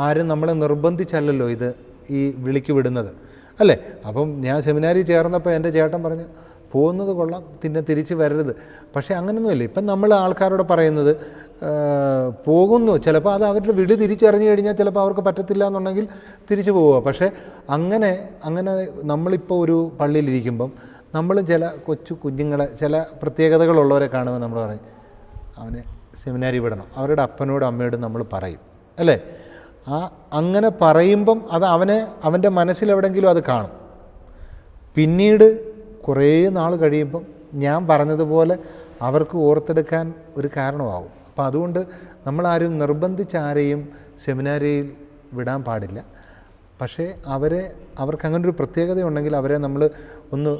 ആരും നമ്മളെ നിർബന്ധിച്ചല്ലല്ലോ ഇത് ഈ വിളിക്ക് വിടുന്നത് അല്ലേ? അപ്പം ഞാൻ സെമിനാരി ചേർന്നപ്പോൾ എന്റെ ചേട്ടൻ പറഞ്ഞു പോകുന്നത് കൊള്ളാം പിന്നെ തിരിച്ച് വരരുത്. പക്ഷേ അങ്ങനെയൊന്നുമില്ല ഇപ്പം നമ്മൾ ആൾക്കാരോട് പറയുന്നത് പോകുന്നു ചിലപ്പോൾ അത് അവരുടെ വിളി തിരിച്ചറിഞ്ഞു കഴിഞ്ഞാൽ ചിലപ്പോൾ അവർക്ക് പറ്റത്തില്ല എന്നുണ്ടെങ്കിൽ തിരിച്ചു പോവുക. പക്ഷേ അങ്ങനെ അങ്ങനെ നമ്മളിപ്പോൾ ഒരു പള്ളിയിലിരിക്കുമ്പം നമ്മൾ ചില കൊച്ചു കുഞ്ഞുങ്ങളെ ചില പ്രത്യേകതകളുള്ളവരെ കാണുമ്പോൾ നമ്മൾ പറയും അവനെ സെമിനാരി വിടണം. അവരുടെ അപ്പനോടും അമ്മയോടും നമ്മൾ പറയും. അല്ലേ? ആ അങ്ങനെ പറയുമ്പം അത് അവനെ അവന്റെ മനസ്സിലെവിടെങ്കിലും അത് കാണും. പിന്നീട് കുറേ നാൾ കഴിയുമ്പം ഞാൻ പറഞ്ഞതുപോലെ അവർക്ക് ഓർത്തെടുക്കാൻ ഒരു കാരണമാവും. അപ്പോൾ അതുകൊണ്ട് നമ്മളാരും നിർബന്ധിച്ച് ആരെയും സെമിനാരിയിൽ വിടാൻ പാടില്ല. പക്ഷേ അവരെ അവർക്ക് അങ്ങനെ ഒരു പ്രത്യേകത ഉണ്ടെങ്കിൽ അവരെ നമ്മൾ ഒന്ന്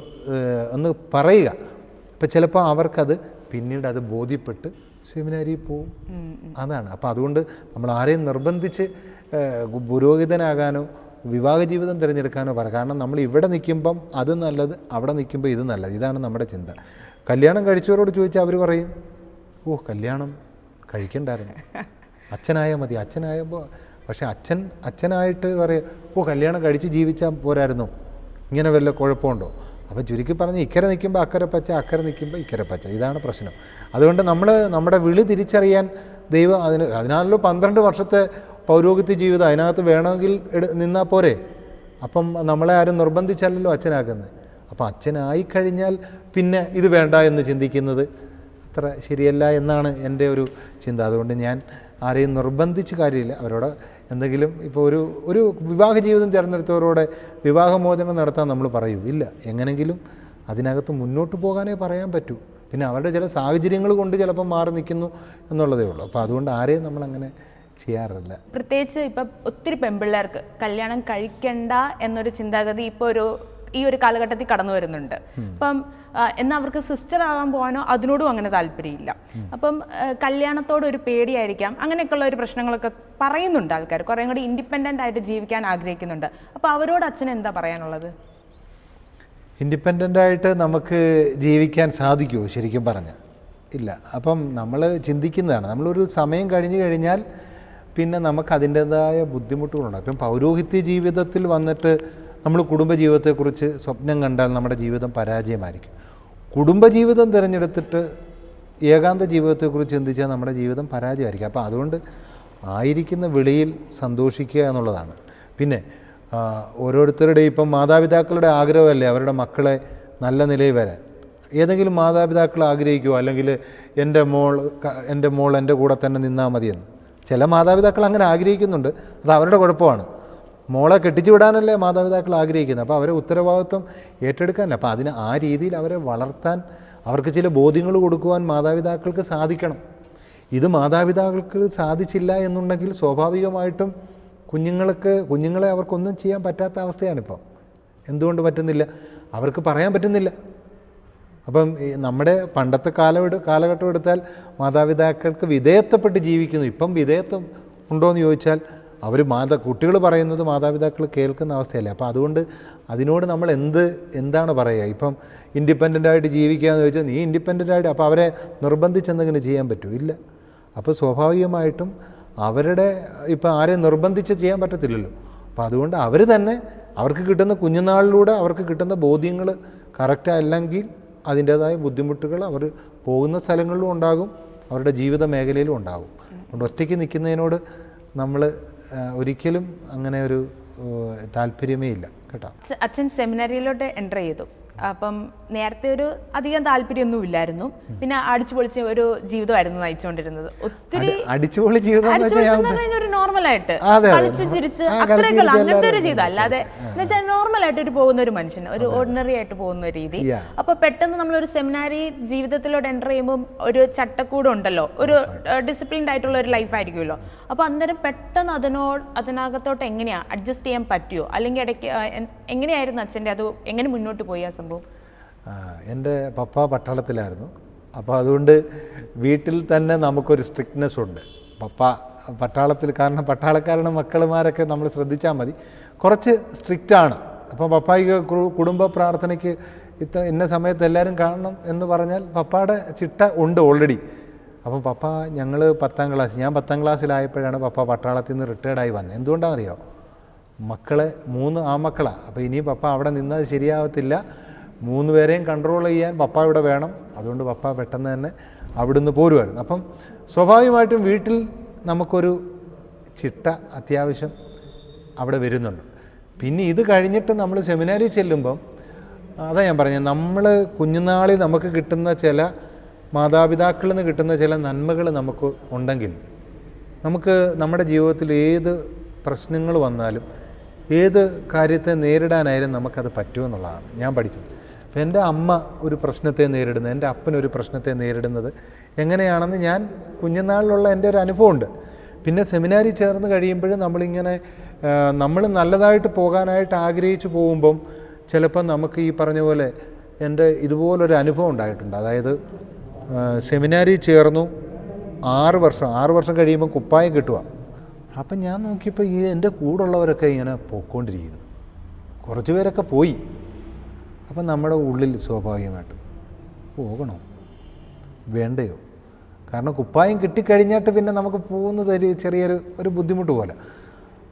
ഒന്ന് പറയുക. അപ്പം ചിലപ്പോൾ അവർക്കത് പിന്നീട് അത് ബോധ്യപ്പെട്ട് സെമിനാരി പോവും. അതാണ്. അപ്പോൾ അതുകൊണ്ട് നമ്മൾ ആരെയും നിർബന്ധിച്ച് പുരോഹിതനാകാനോ വിവാഹ ജീവിതം തിരഞ്ഞെടുക്കാനോ പറ. കാരണം നമ്മൾ ഇവിടെ നിൽക്കുമ്പം അത് നല്ലത് അവിടെ നിൽക്കുമ്പോൾ ഇത് നല്ലത്. ഇതാണ് നമ്മുടെ ചിന്ത. കല്യാണം കഴിച്ചവരോട് ചോദിച്ചാൽ അവർ പറയും ഓ കല്യാണം കഴിക്കണ്ടായിരുന്നു. അച്ഛനായാൽ മതി. അച്ഛനായപ്പോൾ പക്ഷേ അച്ഛൻ അച്ഛനായിട്ട് പറയും ഓ കല്യാണം കഴിച്ച് ജീവിച്ചാൽ പോരായിരുന്നു. ഇങ്ങനെ വല്ല കുഴപ്പമുണ്ടോ? അപ്പോൾ ചുരുക്കി പറഞ്ഞ് ഇക്കരെ നിൽക്കുമ്പോൾ അക്കരെ പച്ച അക്കരെ നിൽക്കുമ്പോൾ ഇക്കരെ പച്ച. ഇതാണ് പ്രശ്നം. അതുകൊണ്ട് നമ്മൾ നമ്മുടെ വിളി തിരിച്ചറിയാൻ ദൈവം അതിന് അതിനാണല്ലോ പന്ത്രണ്ട് വർഷത്തെ പൗരോഹിത്യ ജീവിതം. അതിനകത്ത് വേണമെങ്കിൽ നിന്നാൽ പോരെ. അപ്പം നമ്മളെ ആരും നിർബന്ധിച്ചല്ലല്ലോ അച്ഛനാക്കുന്നത്. അപ്പം അച്ഛനായി കഴിഞ്ഞാൽ പിന്നെ ഇത് വേണ്ട എന്ന് ചിന്തിക്കുന്നത് അത്ര ശരിയല്ല എന്നാണ് എന്റെ ഒരു ചിന്ത. അതുകൊണ്ട് ഞാൻ ആരെയും നിർബന്ധിച്ച് കാര്യമില്ല. അവരോട് എന്തെങ്കിലും ഇപ്പോൾ ഒരു ഒരു വിവാഹ ജീവിതം തിരഞ്ഞെടുത്തവരോട് വിവാഹമോചനം നടത്താൻ നമ്മൾ പറയൂ. ഇല്ല. എങ്ങനെങ്കിലും അതിനകത്ത് മുന്നോട്ട് പോകാനേ പറയാൻ പറ്റൂ. പിന്നെ അവരുടെ ചില സാഹചര്യങ്ങൾ കൊണ്ട് ചിലപ്പോൾ മാറി നിൽക്കുന്നു എന്നുള്ളതേ ഉള്ളൂ. അപ്പോൾ അതുകൊണ്ട് ആരെയും നമ്മളങ്ങനെ ചെയ്യാറില്ല. പ്രത്യേകിച്ച് ഇപ്പം ഒത്തിരി പെൺപിള്ളേർക്ക് കല്യാണം കഴിക്കണ്ട എന്നൊരു ചിന്താഗതി ഇപ്പോൾ ഒരു ഈ ഒരു കാലഘട്ടത്തിൽ കടന്നു വരുന്നുണ്ട്. അപ്പം എന്നാൽ അവർക്ക് സിസ്റ്റർ ആകാൻ പോകാനോ അതിനോടും അങ്ങനെ താല്പര്യമില്ല. അപ്പം കല്യാണത്തോട് ഒരു പേടിയായിരിക്കാം. അങ്ങനെയൊക്കെയുള്ള ഒരു പ്രശ്നങ്ങളൊക്കെ പറയുന്നുണ്ട് ആൾക്കാർ. കുറേ കൂടി ഇൻഡിപെൻഡന്റ് ആയിട്ട് ജീവിക്കാൻ ആഗ്രഹിക്കുന്നുണ്ട്. അപ്പോൾ അവരോട് അച്ഛൻ എന്താ പറയാനുള്ളത്? ഇൻഡിപെൻഡന്റ് ആയിട്ട് നമുക്ക് ജീവിക്കാൻ സാധിക്കുമോ ശരിക്കും പറഞ്ഞ്. ഇല്ല. അപ്പം നമ്മൾ ചിന്തിക്കുന്നതാണ്. നമ്മളൊരു സമയം കഴിഞ്ഞു കഴിഞ്ഞാൽ പിന്നെ നമുക്ക് അതിന്റെതായ ബുദ്ധിമുട്ടുകളുണ്ട്. അപ്പം പൗരോഹിത്യ ജീവിതത്തിൽ വന്നിട്ട് നമ്മൾ കുടുംബജീവിതത്തെക്കുറിച്ച് സ്വപ്നം കണ്ടാൽ നമ്മുടെ ജീവിതം പരാജയമായിരിക്കും. കുടുംബജീവിതം തിരഞ്ഞെടുത്തിട്ട് ഏകാന്ത ജീവിതത്തെക്കുറിച്ച് ചിന്തിച്ചാൽ നമ്മുടെ ജീവിതം പരാജയമായിരിക്കും. അപ്പോൾ അതുകൊണ്ട് ആയിരിക്കുന്ന വിളിയിൽ സന്തോഷിക്കുക എന്നുള്ളതാണ്. പിന്നെ ഓരോരുത്തരുടെ ഇപ്പം മാതാപിതാക്കളുടെ ആഗ്രഹമല്ലേ അവരുടെ മക്കളെ നല്ല നിലയിൽ വരാൻ? ഏതെങ്കിലും മാതാപിതാക്കൾ ആഗ്രഹിക്കുമോ അല്ലെങ്കിൽ എന്റെ മോൾ എന്റെ മോൾ എന്റെ കൂടെ തന്നെ നിന്നാൽ മതിയെന്ന്? ചില മാതാപിതാക്കൾ അങ്ങനെ ആഗ്രഹിക്കുന്നുണ്ട്. അത് അവരുടെ കുഴപ്പമാണ്. മോളെ കെട്ടിച്ചു വിടാനല്ലേ മാതാപിതാക്കൾ ആഗ്രഹിക്കുന്നത്. അപ്പോൾ അവരെ ഉത്തരവാദിത്വം ഏറ്റെടുക്കാനല്ല അപ്പോൾ അതിന് ആ രീതിയിൽ അവരെ വളർത്താൻ അവർക്ക് ചില ബോധ്യങ്ങൾ കൊടുക്കുവാൻ മാതാപിതാക്കൾക്ക് സാധിക്കണം. ഇത് മാതാപിതാക്കൾക്ക് സാധിച്ചില്ല എന്നുണ്ടെങ്കിൽ സ്വാഭാവികമായിട്ടും കുഞ്ഞുങ്ങൾക്ക് കുഞ്ഞുങ്ങളെ അവർക്കൊന്നും ചെയ്യാൻ പറ്റാത്ത അവസ്ഥയാണിപ്പോൾ എന്തുകൊണ്ട് പറ്റുന്നില്ല? അവർക്ക് പറയാൻ പറ്റുന്നില്ല. അപ്പം നമ്മുടെ പണ്ടത്തെ കാലം കാലഘട്ടം എടുത്താൽ മാതാപിതാക്കൾക്ക് വിധേയത്വപ്പെട്ട് ജീവിക്കുന്നു. ഇപ്പം വിധേയത്വം ഉണ്ടോ എന്ന് ചോദിച്ചാൽ അവർ മാതാ കുട്ടികൾ പറയുന്നത് മാതാപിതാക്കൾ കേൾക്കുന്ന അവസ്ഥയല്ലേ? അപ്പോൾ അതുകൊണ്ട് അതിനോട് നമ്മൾ എന്ത് എന്താണ് പറയുക? ഇപ്പം ഇൻഡിപ്പെന്റന്റ് ആയിട്ട് ജീവിക്കുക എന്ന് ചോദിച്ചാൽ നീ ഇൻഡിപ്പെന്റന്റ് ആയിട്ട് അപ്പോൾ അവരെ നിർബന്ധിച്ചെന്തെങ്കിലും ചെയ്യാൻ പറ്റുമോ ഇല്ല. അപ്പോൾ സ്വാഭാവികമായിട്ടും അവരുടെ ഇപ്പം ആരെ നിർബന്ധിച്ച് ചെയ്യാൻ പറ്റത്തില്ലല്ലോ. അപ്പോൾ അതുകൊണ്ട് അവർ തന്നെ അവർക്ക് കിട്ടുന്ന കുഞ്ഞുനാളിലൂടെ അവർക്ക് കിട്ടുന്ന ബോധ്യങ്ങൾ കറക്റ്റ് അല്ലെങ്കിൽ അതിന്റേതായ ബുദ്ധിമുട്ടുകൾ അവർ പോകുന്ന സ്ഥലങ്ങളിലും ഉണ്ടാകും അവരുടെ ജീവിത മേഖലയിലും ഉണ്ടാകും. അതുകൊണ്ട് ഒറ്റയ്ക്ക് നിൽക്കുന്നതിനോട് നമ്മൾ ഒരിക്കലും അങ്ങനെ ഒരു താല്പര്യമേ ഇല്ല കേട്ടോ. അച്ഛ- അച്ഛൻ സെമിനാരിയിലോട്ട് എന്റർ ചെയ്തു. അപ്പം നേരത്തെ ഒരു അധികം താല്പര്യമൊന്നും ഇല്ലായിരുന്നു പിന്നെ അടിച്ചു പൊളിച്ച് ഒരു ജീവിതമായിരുന്നു നയിച്ചുകൊണ്ടിരുന്നത്. ഒത്തിരി അടിച്ചുപൊളി ജീവിതം എന്ന് അടിച്ചു വെച്ചാൽ പൊളിച്ചെന്ന് പറഞ്ഞാൽ ഒരു നോർമൽ ആയിട്ട് അതെ, അതെ. കളിച്ച് ചിരിച്ച് ആ, കളിച്ച് അത്രയൊക്കെ ചിരിച്ച് അങ്ങനത്തെ ഒരു ജീവിതം. അല്ലാതെ എന്ന് വെച്ചാൽ നോർമൽ ആയിട്ട് ഒരു പോകുന്ന ഒരു മനുഷ്യൻ ഒരു ഓർഡിനറി ആയിട്ട് പോകുന്ന ഒരു രീതി. Yeah. അപ്പൊ പെട്ടെന്ന് നമ്മൾ ഒരു സെമിനാരി ജീവിതത്തിലോട്ട് എന്റർ ചെയ്യുമ്പോൾ ഒരു ചട്ടക്കൂട് ഉണ്ടല്ലോ. ഒരു ഡിസിപ്ലിൻഡ് ആയിട്ടുള്ള ഒരു ലൈഫ് ആയിരിക്കുമല്ലോ. അപ്പൊ അന്നേരം പെട്ടെന്ന് അതിനോട് അതിനകത്തോട്ട് എങ്ങനെയാ അഡ്ജസ്റ്റ് ചെയ്യാൻ പറ്റുമോ അല്ലെങ്കിൽ ഇടയ്ക്ക് ആ, എൻ- എങ്ങനെയായിരുന്നു അച്ഛന്റെ അത് എങ്ങനെ മുന്നോട്ട് പോയി ആ സംഭവം എന്റെ പപ്പ പട്ടാളത്തിലായിരുന്നു. അപ്പോൾ അതുകൊണ്ട് വീട്ടിൽ തന്നെ നമുക്കൊരു സ്ട്രിക്ട്നെസ് ഉണ്ട്. പപ്പ പട്ടാളത്തിൽ കാരണം പട്ടാളക്കാരുടെ മക്കളുമാരൊക്കെ നമ്മൾ ശ്രദ്ധിച്ചാൽ മതി. കുറച്ച് സ്ട്രിക്റ്റാണ് അപ്പോൾ പപ്പായിക്ക് കുടുംബ പ്രാർത്ഥനയ്ക്ക് ഇത്ര ഇന്ന സമയത്ത് എല്ലാവരും കാണണം എന്ന് പറഞ്ഞാൽ പപ്പയുടെ ചിട്ട ഉണ്ട് ഓൾറെഡി അപ്പം പപ്പ ഞങ്ങൾ പത്താം ക്ലാസ് ഞാൻ പത്താം ക്ലാസ്സിലായപ്പോഴാണ് പപ്പ പട്ടാളത്തിൽ നിന്ന് റിട്ടയർഡായി വന്നത് എന്തുകൊണ്ടാണെന്നറിയോ? മക്കളെ മൂന്ന് ആ ആമക്കളാണ് അപ്പോൾ ഇനി പപ്പ അവിടെ നിന്നത് ശരിയാവത്തില്ല. മൂന്ന് പേരെയും കൺട്രോൾ ചെയ്യാൻ പപ്പ ഇവിടെ വേണം. അതുകൊണ്ട് പപ്പ പെട്ടെന്ന് തന്നെ അവിടുന്ന് പോരുമായിരുന്നു അപ്പം സ്വാഭാവികമായിട്ടും വീട്ടിൽ നമുക്കൊരു ചിട്ട അത്യാവശ്യം അവിടെ വരുന്നുണ്ട്. പിന്നെ ഇത് കഴിഞ്ഞിട്ട് നമ്മൾ സെമിനാരിൽ ചെല്ലുമ്പം അതാ ഞാൻ പറഞ്ഞത് നമ്മൾ കുഞ്ഞുനാളിൽ നമുക്ക് കിട്ടുന്ന ചില മാതാപിതാക്കളിൽ നിന്ന് കിട്ടുന്ന ചില നന്മകൾ നമുക്ക് ഉണ്ടെങ്കിൽ നമുക്ക് നമ്മുടെ ജീവിതത്തിൽ ഏത് പ്രശ്നങ്ങൾ വന്നാലും ഏത് കാര്യത്തെ നേരിടാനായാലും നമുക്കത് പറ്റുമെന്നുള്ളതാണ് ഞാൻ പഠിച്ചത്. എന്റെ അമ്മ ഒരു പ്രശ്നത്തെ നേരിടുന്നത് എന്റെ അപ്പനൊരു പ്രശ്നത്തെ നേരിടുന്നത്. എങ്ങനെയാണെന്ന് ഞാൻ കുഞ്ഞുനാളിലുള്ള എന്റെ ഒരു അനുഭവമുണ്ട്. പിന്നെ സെമിനാരിൽ ചേർന്ന് കഴിയുമ്പോഴും നമ്മളിങ്ങനെ നമ്മൾ നല്ലതായിട്ട് പോകാനായിട്ട് ആഗ്രഹിച്ചു പോകുമ്പം ചിലപ്പം നമുക്ക് ഈ പറഞ്ഞ പോലെ എന്റെ ഇതുപോലൊരു അനുഭവം ഉണ്ടായിട്ടുണ്ട്. അതായത് സെമിനാരിൽ ചേർന്നു ആറ് വർഷം ആറ് വർഷം കഴിയുമ്പോൾ കുപ്പായം കിട്ടുക. അപ്പം ഞാൻ നോക്കിയപ്പോൾ ഈ എന്റെ കൂടുള്ളവരൊക്കെ ഇങ്ങനെ പോയിക്കൊണ്ടിരിക്കുന്നു. കുറച്ച് പേരൊക്കെ പോയി. അപ്പം നമ്മുടെ ഉള്ളിൽ സ്വാഭാവികമായിട്ടും പോകണോ? വേണ്ടയോ? കാരണം കുപ്പായം കിട്ടിക്കഴിഞ്ഞിട്ട് പിന്നെ നമുക്ക് പോകുന്നത് ചെറിയൊരു ഒരു ബുദ്ധിമുട്ട് പോലെ.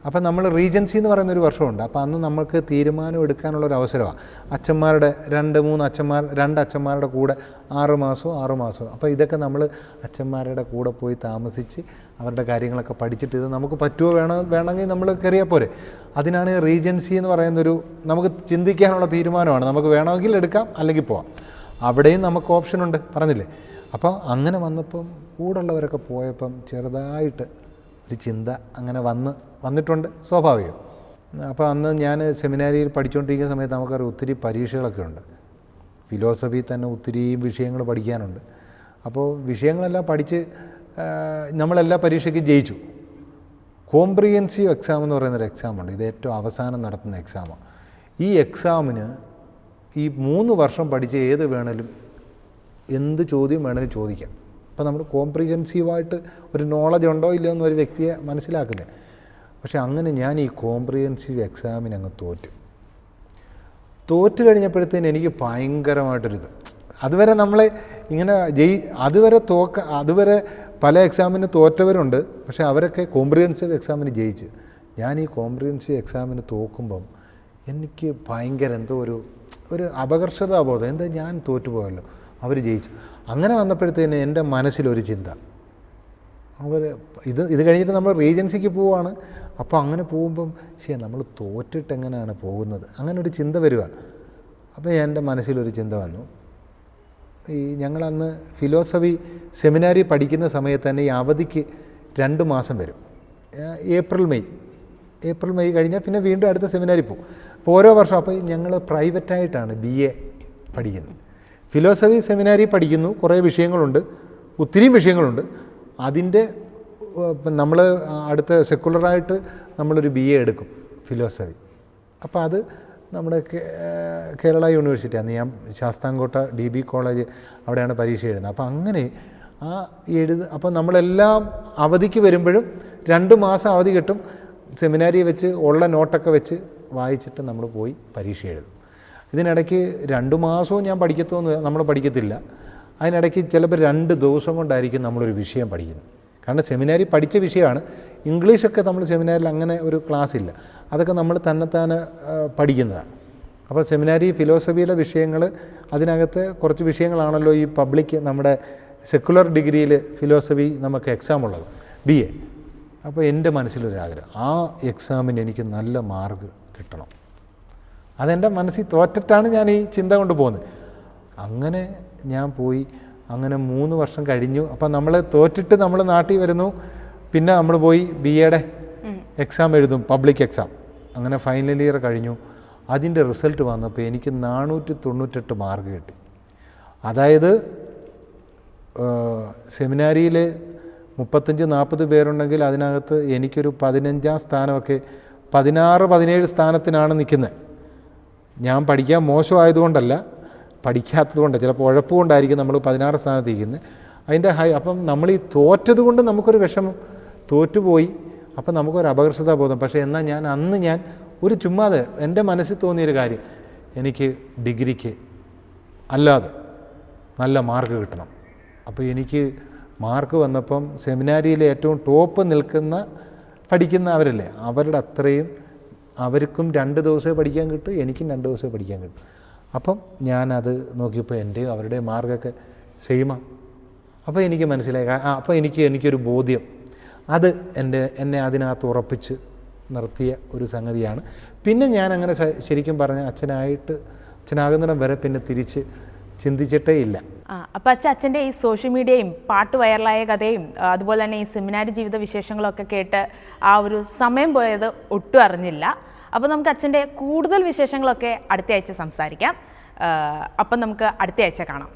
അപ്പം നമ്മൾ റീജൻസി എന്ന് പറയുന്ന ഒരു വർഷമുണ്ട്. അപ്പോൾ അന്ന് നമുക്ക് തീരുമാനം എടുക്കാനുള്ള ഒരു അവസരമാണ്. അച്ഛന്മാരുടെ രണ്ട് മൂന്ന് അച്ഛന്മാർ രണ്ട് അച്ഛന്മാരുടെ കൂടെ ആറ് മാസവും ആറ് മാസവും. അപ്പോൾ ഇതൊക്കെ നമ്മൾ അച്ഛന്മാരുടെ കൂടെ പോയി താമസിച്ച് അവരുടെ കാര്യങ്ങളൊക്കെ പഠിച്ചിട്ട് ഇത് നമുക്ക് പറ്റുമോ വേണോ വേണമെങ്കിൽ നമ്മൾ കയറിയാൽ പോരെ. അതിനാണ് റീജൻസി എന്ന് പറയുന്നൊരു നമുക്ക് ചിന്തിക്കാനുള്ള തീരുമാനമാണ്. നമുക്ക് വേണമെങ്കിൽ എടുക്കാം അല്ലെങ്കിൽ പോവാം. അവിടെയും നമുക്ക് ഓപ്ഷനുണ്ട് പറഞ്ഞില്ലേ? അപ്പോൾ അങ്ങനെ വന്നപ്പം കൂടുള്ളവരൊക്കെ പോയപ്പം ചെറുതായിട്ട് ഒരു ചിന്ത അങ്ങനെ വന്ന് വന്നിട്ടുണ്ട് സ്വാഭാവികം. അപ്പോൾ അന്ന് ഞാൻ സെമിനാരിയിൽ പഠിച്ചുകൊണ്ടിരിക്കുന്ന സമയത്ത് നമുക്കറിയാം ഒത്തിരി പരീക്ഷകളൊക്കെ ഉണ്ട്. ഫിലോസഫി തന്നെ ഒത്തിരി വിഷയങ്ങൾ പഠിക്കാനുണ്ട്. അപ്പോൾ വിഷയങ്ങളെല്ലാം പഠിച്ച് നമ്മളെല്ലാ പരീക്ഷയ്ക്കും ജയിച്ചു. കോംപ്രിഹെൻസീവ് എക്സാം എന്ന് പറയുന്നൊരു എക്സാമുണ്ട് ഇത് ഏറ്റവും അവസാനം നടത്തുന്ന എക്സാമാണ് ഈ എക്സാമിന് ഈ മൂന്ന് വർഷം പഠിച്ച ഏത് വേണേലും എന്ത് ചോദ്യം വേണേലും ചോദിക്കാം. അപ്പോൾ നമ്മൾ കോംപ്രിഹെൻസീവായിട്ട് ഒരു നോളജ് ഉണ്ടോ ഇല്ലയോ എന്നൊരു വ്യക്തിയെ മനസ്സിലാക്കുന്നത് പക്ഷേ അങ്ങനെ ഞാൻ ഈ കോംപ്രിഹെൻസീവ് എക്സാമിന് അങ്ങ് തോറ്റു. തോറ്റു കഴിഞ്ഞപ്പോഴത്തേന് എനിക്ക് ഭയങ്കരമായിട്ടൊരിത്. അതുവരെ നമ്മളെ ഇങ്ങനെ ജയി അതുവരെ തോക്ക അതുവരെ പല എക്സാമിന് തോറ്റവരുണ്ട്. പക്ഷേ അവരൊക്കെ കോംപ്രിഹെൻസീവ് എക്സാമിന് ജയിച്ച്. ഞാൻ ഈ കോംപ്രിഹെൻസീവ് എക്സാമിന് തോക്കുമ്പം എനിക്ക് ഭയങ്കര എന്തോ ഒരു ഒരു അപകർഷതാബോധം എന്താ ഞാൻ തോറ്റുപോയല്ലോ? അവർ ജയിച്ചു. അങ്ങനെ വന്നപ്പോഴത്തേന് എന്റെ മനസ്സിലൊരു ചിന്ത. അവർ ഇത് ഇത് കഴിഞ്ഞിട്ട് നമ്മൾ റീജൻസിക്ക് പോവുകയാണ് അപ്പോൾ അങ്ങനെ പോകുമ്പം ശരി നമ്മൾ തോറ്റിട്ട് എങ്ങനെയാണ് പോകുന്നത്? അങ്ങനെ ഒരു ചിന്ത വരിക അപ്പോൾ എന്റെ മനസ്സിലൊരു ചിന്ത വന്നു. ഈ ഞങ്ങളന്ന് ഫിലോസഫി സെമിനാരി പഠിക്കുന്ന സമയത്ത് തന്നെ ഈ അവധിക്ക് രണ്ട് മാസം വരും. April May. ഏപ്രിൽ മെയ് കഴിഞ്ഞാൽ പിന്നെ വീണ്ടും അടുത്ത സെമിനാരി പോകും. അപ്പോൾ ഓരോ വർഷം അപ്പോൾ ഞങ്ങൾ പ്രൈവറ്റായിട്ടാണ് ബി എ പഠിക്കുന്നത്. ഫിലോസഫി സെമിനാരി പഠിക്കുന്നു കുറേ വിഷയങ്ങളുണ്ട് ഒത്തിരിയും വിഷയങ്ങളുണ്ട്. അതിന്റെ നമ്മൾ അടുത്ത സെക്കുലറായിട്ട് നമ്മളൊരു ബി എ എടുക്കും ഫിലോസഫി. അപ്പോൾ അത് നമ്മുടെ കേരള യൂണിവേഴ്സിറ്റി അന്ന് ഞാൻ ശാസ്താംകോട്ട ഡി ബി കോളേജ് അവിടെയാണ് പരീക്ഷ എഴുതുന്നത്. അപ്പോൾ അങ്ങനെ ആ എഴുത് അപ്പോൾ നമ്മളെല്ലാം അവധിക്ക് വരുമ്പോഴും രണ്ട് മാസം അവധി കിട്ടും സെമിനാരി വെച്ച് ഉള്ള നോട്ടൊക്കെ വെച്ച് വായിച്ചിട്ട് നമ്മൾ പോയി പരീക്ഷ എഴുതും. ഇതിനിടയ്ക്ക് രണ്ട് മാസവും ഞാൻ പഠിക്കത്തോന്ന് നമ്മൾ പഠിക്കത്തില്ല. അതിനിടയ്ക്ക് ചിലപ്പോൾ രണ്ട് ദിവസം കൊണ്ടായിരിക്കും നമ്മളൊരു വിഷയം പഠിക്കുന്നത്. കാരണം സെമിനാരി പഠിച്ച വിഷയമാണ്. ഇംഗ്ലീഷൊക്കെ നമ്മൾ സെമിനാരിൽ അങ്ങനെ ഒരു ക്ലാസ് ഇല്ല അതൊക്കെ നമ്മൾ തന്നെത്താന് പഠിക്കുന്നതാണ്. അപ്പോൾ സെമിനാരി ഫിലോസഫിയിലെ വിഷയങ്ങൾ അതിനകത്ത് കുറച്ച് വിഷയങ്ങളാണല്ലോ ഈ പബ്ലിക് നമ്മുടെ സെക്കുലർ ഡിഗ്രിയിൽ ഫിലോസഫി നമുക്ക് എക്സാം ഉള്ളത്. ബി എ അപ്പോൾ എന്റെ മനസ്സിലൊരാഗ്രഹം ആ എക്സാമിന് എനിക്ക് നല്ല മാർക്ക് കിട്ടണം. അതെന്റെ മനസ്സിൽ തോറ്റിട്ടാണ് ഞാൻ ഈ ചിന്ത കൊണ്ട് പോകുന്നത്. അങ്ങനെ ഞാൻ പോയി അങ്ങനെ മൂന്ന് വർഷം കഴിഞ്ഞു. അപ്പം നമ്മൾ തോറ്റിട്ട് നമ്മൾ നാട്ടിൽ വരുന്നു. പിന്നെ നമ്മൾ പോയി ബി എയുടെ എക്സാം എഴുതും പബ്ലിക് എക്സാം അങ്ങനെ ഫൈനൽ ഇയർ കഴിഞ്ഞു. അതിന്റെ റിസൾട്ട് വന്നപ്പോൾ എനിക്ക് നാനൂറ്റി തൊണ്ണൂറ്റെട്ട് മാർക്ക് കിട്ടി. അതായത് സെമിനാരിയിൽ മുപ്പത്തഞ്ച് നാൽപ്പത് പേരുണ്ടെങ്കിൽ അതിനകത്ത് എനിക്കൊരു പതിനഞ്ചാം സ്ഥാനമൊക്കെ പതിനാറ് പതിനേഴ് സ്ഥാനത്തിനാണ് നിൽക്കുന്നത് ഞാൻ പഠിക്കാൻ മോശമായതുകൊണ്ടല്ല പഠിക്കാത്തത് കൊണ്ട് ചിലപ്പോൾ ഉഴപ്പ് കൊണ്ടായിരിക്കും നമ്മൾ പതിനാറ് സ്ഥാനത്ത് ഇരിക്കുന്നത് അതിന്റെ ഹൈ അപ്പം നമ്മൾ ഈ തോറ്റത് കൊണ്ട് നമുക്കൊരു വിഷമം തോറ്റുപോയി. അപ്പം നമുക്കൊരു അപകർഷതാ ബോധം. പക്ഷേ എന്നാൽ ഞാൻ അന്ന് ഞാൻ ഒരു ചുമ്മാതെ എന്റെ മനസ്സിൽ തോന്നിയൊരു കാര്യം. എനിക്ക് ഡിഗ്രിക്ക് അല്ലാതെ നല്ല മാർക്ക് കിട്ടണം. അപ്പോൾ എനിക്ക് മാർക്ക് വന്നപ്പം സെമിനാരിയിലെ ഏറ്റവും ടോപ്പ് നിൽക്കുന്ന പഠിക്കുന്ന അവരല്ലേ അവരുടെ അത്രയും അവർക്കും രണ്ട് ദിവസമേ പഠിക്കാൻ കിട്ടും എനിക്കും രണ്ട് ദിവസമേ പഠിക്കാൻ കിട്ടും. അപ്പം ഞാനത് നോക്കിയപ്പോൾ എന്റെയും അവരുടെയും മാർക്കൊക്കെ സെയിമാണ് അപ്പോൾ എനിക്ക് മനസ്സിലായി. അപ്പോൾ എനിക്ക് എനിക്കൊരു ബോധ്യം. അത് എന്റെ എന്നെ അതിനകത്ത് ഉറപ്പിച്ച് നിർത്തിയ ഒരു സംഗതിയാണ്. പിന്നെ ഞാൻ അങ്ങനെ ശരിക്കും പറഞ്ഞ അച്ഛനായിട്ട് അച്ഛനാകുന്നിടം വരെ പിന്നെ തിരിച്ച് ചിന്തിച്ചിട്ടേ ഇല്ല. അപ്പം അച്ഛൻ അച്ഛന്റെ ഈ സോഷ്യൽ മീഡിയയും പാട്ട് വൈറലായ കഥയും അതുപോലെ തന്നെ ഈ സെമിനാരി ജീവിത വിശേഷങ്ങളൊക്കെ കേട്ട് ആ ഒരു സമയം പോയത് ഒട്ടും അറിഞ്ഞില്ല. അപ്പോൾ നമുക്ക് അച്ഛന്റെ കൂടുതൽ വിശേഷങ്ങളൊക്കെ അടുത്ത ആഴ്ച സംസാരിക്കാം അപ്പം നമുക്ക് അടുത്ത ആഴ്ച കാണാം.